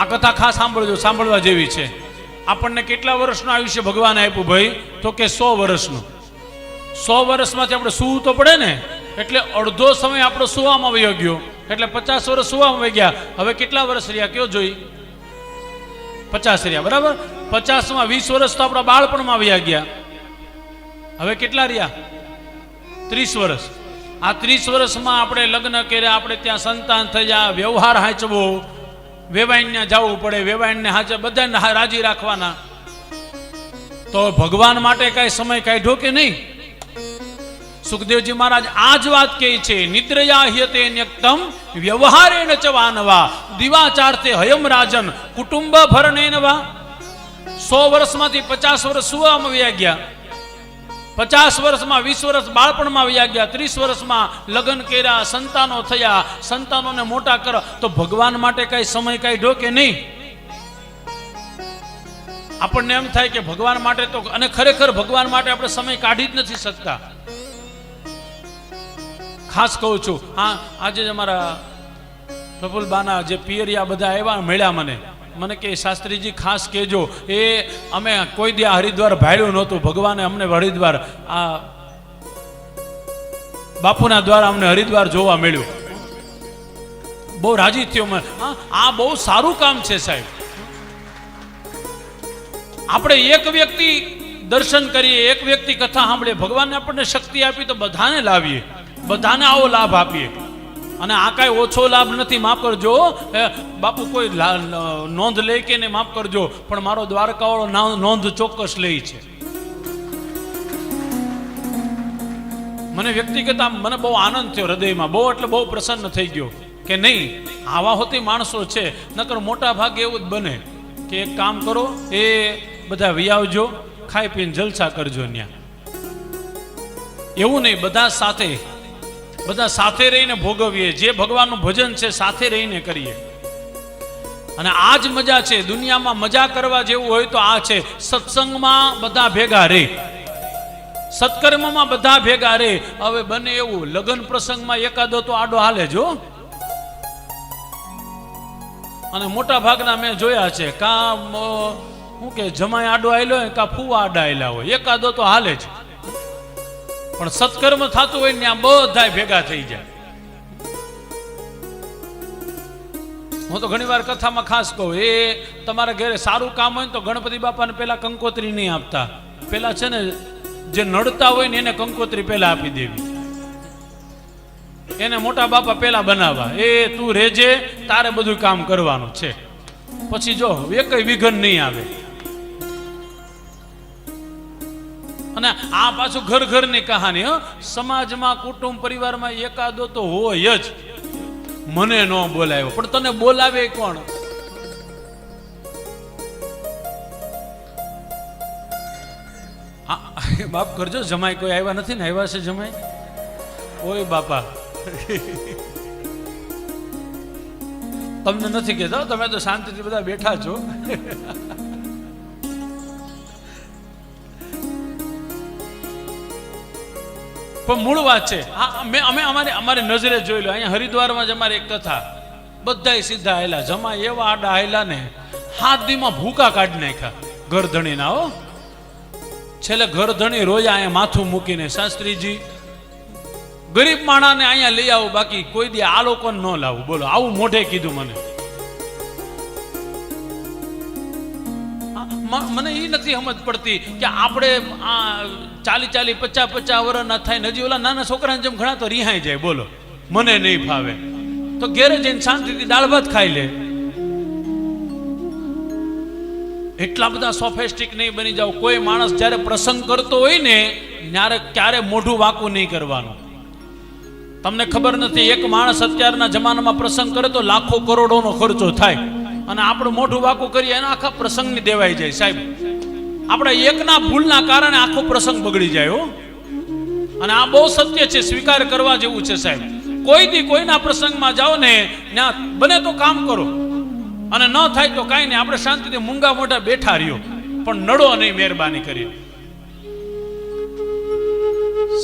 આ કથા ખાસ સાંભળજો, સાંભળવા જેવી છે. આપણને કેટલા વર્ષનું આયુષ્ય ભગવાને આપ્યું ભાઈ? તો કે સો વર્ષનું. સો વર્ષમાંથી આપણે સૂવું તો પડે ને? એટલે અડધો સમય આપણો સુવામાં વયો ગયો. એટલે પચાસ વર્ષ સુવામાં વહી ગયા. હવે કેટલા વર્ષ રહ્યા કયો જોઈ? પચાસ રહ્યા, બરાબર? પચાસમાં વીસ વર્ષ તો આપણા બાળપણમાં વયા ગયા. હવે કેટલા રહ્યા? ત્રીસ વર્ષ. આ ત્રીસ વર્ષમાં આપણે લગ્ન કર્યા, આપણે ત્યાં સંતાન થયા, વ્યવહાર હાંચવો. વેવાઈને જવું પડે વેવાઈને હાજર બધાને રાજી રાખવાના. તો ભગવાન માટે કાંઈ સમય કાઢ્યો કે નહીં? સુખદેવજી મહારાજ, આ જ વાત કહે છે નિદ્રયા હ્યતે ન્યક્તમ વ્યવહારેણ ચ વાનવા હયમ રાજન, કુટુંબ ભરણેનવા. સો વર્ષમાંથી પચાસ વર્ષ સુવામાં વ્યા ગયા. પચાસ વર્ષમાં, વીસ વર્ષ બાળપણમાં વ્યા ગયા, ત્રીસ વર્ષમાં લગ્ન કર્યા, સંતાનો થયા, સંતાનોને મોટા કરો, તો ભગવાન માટે કઈ સમય કઈ કે નહીં. આપણને એમ થાય કે ભગવાન માટે તો, અને ખરેખર ભગવાન માટે આપણે સમય કાઢી જ નથી શકતા. ખાસ કહું છું, હા, આજે જ અમારા પ્રફુલબાના જે પિયરિયા બધા આવ્યા, મળ્યા મને. મને કે, શાસ્ત્રીજી, ખાસ કહેજો, એ અમે કોઈ દી હરિદ્વાર ભાડ્યું નહોતું. ભગવાને અમને હરિદ્વાર, આ બાપુના દ્વારા અમને હરિદ્વાર જોવા મળ્યું. બહુ રાજી થયો મને. આ બહુ સારું કામ છે, સાહેબ. આપણે એક વ્યક્તિ દર્શન કરીએ, એક વ્યક્તિ કથા સાંભળીએ, ભગવાનને આપણને શક્તિ આપી તો બધાને લાવીએ. બધાને આવો લાભ આપીએ. અને આ કાંઈ ઓછો લાભ નથી, માફ કરજો. બાપુ, કોઈ નોંધ લે કે ને માફ કરજો. પણ મારો દ્વારકાવાળો નોંધ ચોક્કસ લે છે. મને વ્યક્તિગત આમ, મને બહુ આનંદ થયો હૃદયમાં. બહુ એટલે બહુ પ્રસન્ન થઈ ગયો કે નહીં, આવા હોતી માણસો છે. નકર મોટા ભાગે એવું જ બને કે એક કામ કરો, એ બધા વિયાવજો ખાઈ પીને જલસા કરજો ત્યાં એવું નહીં, બધા સાથે બધા સાથે રહીને ભોગવીએ. જે ભગવાનનું ભજન છે, સાથે રહીને કરીએ. અને આ જ મજા છે, દુનિયામાં મજા કરવા જેવું હોય તો આ છે, સત્સંગમાં બધા ભેગા રહે સત્કર્મમાં બધા ભેગા રહે હવે બને એવું, લગ્ન પ્રસંગમાં એકાદો તો આડો હાલે જો અને મોટા ભાગના મેં જોયા છે કા શું કે જમાય આડો આયલો હોય કા ફૂવા આડા આવેલા હોય. એકાદો તો હાલે જ. પણ સત્કર્મ થતું હોય ત્યાં બધા ભેગા થઈ જાય. હું તો ઘણી વાર કથામાં ખાસ કહું, એ તમારા ઘરે સારું કામ હોય ને તો ગણપતિ બાપાને પેલા કંકોત્રી નહીં આપતા. પેલા છે ને, જે નડતા હોય ને એને કંકોત્રી પેલા આપી દેવી. એને મોટા બાપા પેલા બનાવવા. એ તું રેજે, તારે બધું કામ કરવાનું છે. પછી જો એક વિઘન નહીં આવે. અને આ પાછું ઘર ઘરની કહાની, હો. સમાજમાં, કુટુંબ, પરિવારમાં એકાદો તો હોય જ. મને ન બોલાવ્યો. પણ તને બોલાવે કોણ? બાપ કરજો જમાય કોઈ આવ્યા નથી ને? આવ્યા છે જમાઈ? ઓય બાપા. તમને નથી કહેતા તમે તો શાંતિથી બધા બેઠા છો. પણ મૂળ વાત છે. હા મેં અમે અમારી અમારી નજરે જોઈ લો. અહીંયા હરિદ્વારમાં જ અમારી એક કથા. બધાય સીધા આયેલા જમા એવા આડા આયેલા ને, હાથ દીમાં ભૂકા કાઢી નાખ્યા. ઘરધણીના, હો. છેલ્લે ઘરધણી રોયા, અહીંયા માથું મૂકીને, શાસ્ત્રીજી, ગરીબ માણાને અહીંયા લઈ આવું, બાકી કોઈ દી આ લોકોને ન લાવું. બોલો, આવું મોઢે કીધું મને. મને એ નથી સમજ પડતી કે આપણે, આ, ચાલી ચાલી પચાસ પચાસ વર્ષના થાય નજી ઓલા નાના છોકરાને જેમ ઘણા તો રિહાઈ જાય, બોલો. મને નહીં ફાવે. તો ઘેરે જઈને શાંતિથી દાળ ભાત ખાઈ લે. એટલા બધા સોફેસ્ટિક નહીં બની જાવ કોઈ માણસ જ્યારે પ્રસંગ કરતો હોય ને, ત્યારે ક્યારે મોઢું વાંકું નહીં કરવાનું. તમને ખબર નથી, એક માણસ અત્યારના જમાનામાં પ્રસંગ કરે તો લાખો કરોડોનો ખર્ચો થાય. અને આપણું મોઢું વાકું કરીએ, એના આખા પ્રસંગની દેવાઈ જાય, સાહેબ. આપણે એકના ભૂલના કારણે આખો પ્રસંગ બગડી જાય, હો. અને આ બહુ સત્ય છે, સ્વીકાર કરવા જેવું છે, સાહેબ. કોઈ દી કોઈના પ્રસંગમાં જાઓ ને ત્યાં બને તો કામ કરો. અને ન થાય તો કાંઈ નહીં, આપણે શાંતિથી મૂંગા મોઢા બેઠા રહ્યો. પણ નડો નહીં મહેરબાની કરી.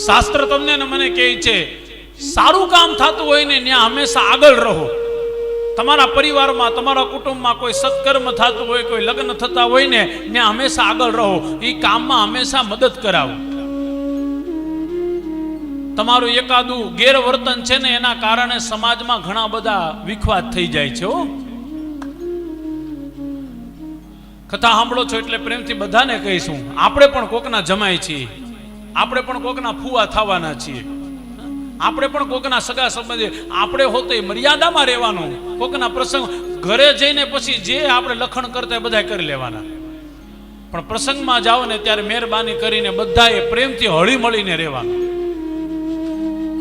શાસ્ત્ર તમને ને મને કહે છે, સારું કામ થતું હોય ને, ત્યાં હંમેશા આગળ રહો. તમારા પરિવારમાં, તમારા કુટુંબમાં કોઈ સત્કર્મ થતું હોય, કોઈ લગ્ન થતા હોય ને ત્યાં હંમેશા આગળ રહો. એ કામમાં હંમેશા મદદ કરાવો. તમારું એકાદું ગેરવર્તન છે ને, એના કારણે સમાજમાં ઘણા બધા વિખવાદ થઈ જાય છે કથા સાંભળો છો એટલે પ્રેમથી બધાને કહીશું. આપણે પણ કોકના જમાય છીએ. આપણે પણ કોકના ફુવા થવાના છીએ. આપણે પણ કોકના સગા સંબંધી, આપણે હોતે મર્યાદામાં રહેવાનું. કોકના પ્રસંગ, ઘરે જઈને પછી જે આપણે લખણ કરતા બધા કરી લેવાના. પણ પ્રસંગમાં જાઓ ને ત્યારે મહેરબાની કરીને બધાએ પ્રેમથી હળી મળીને રહેવાનું.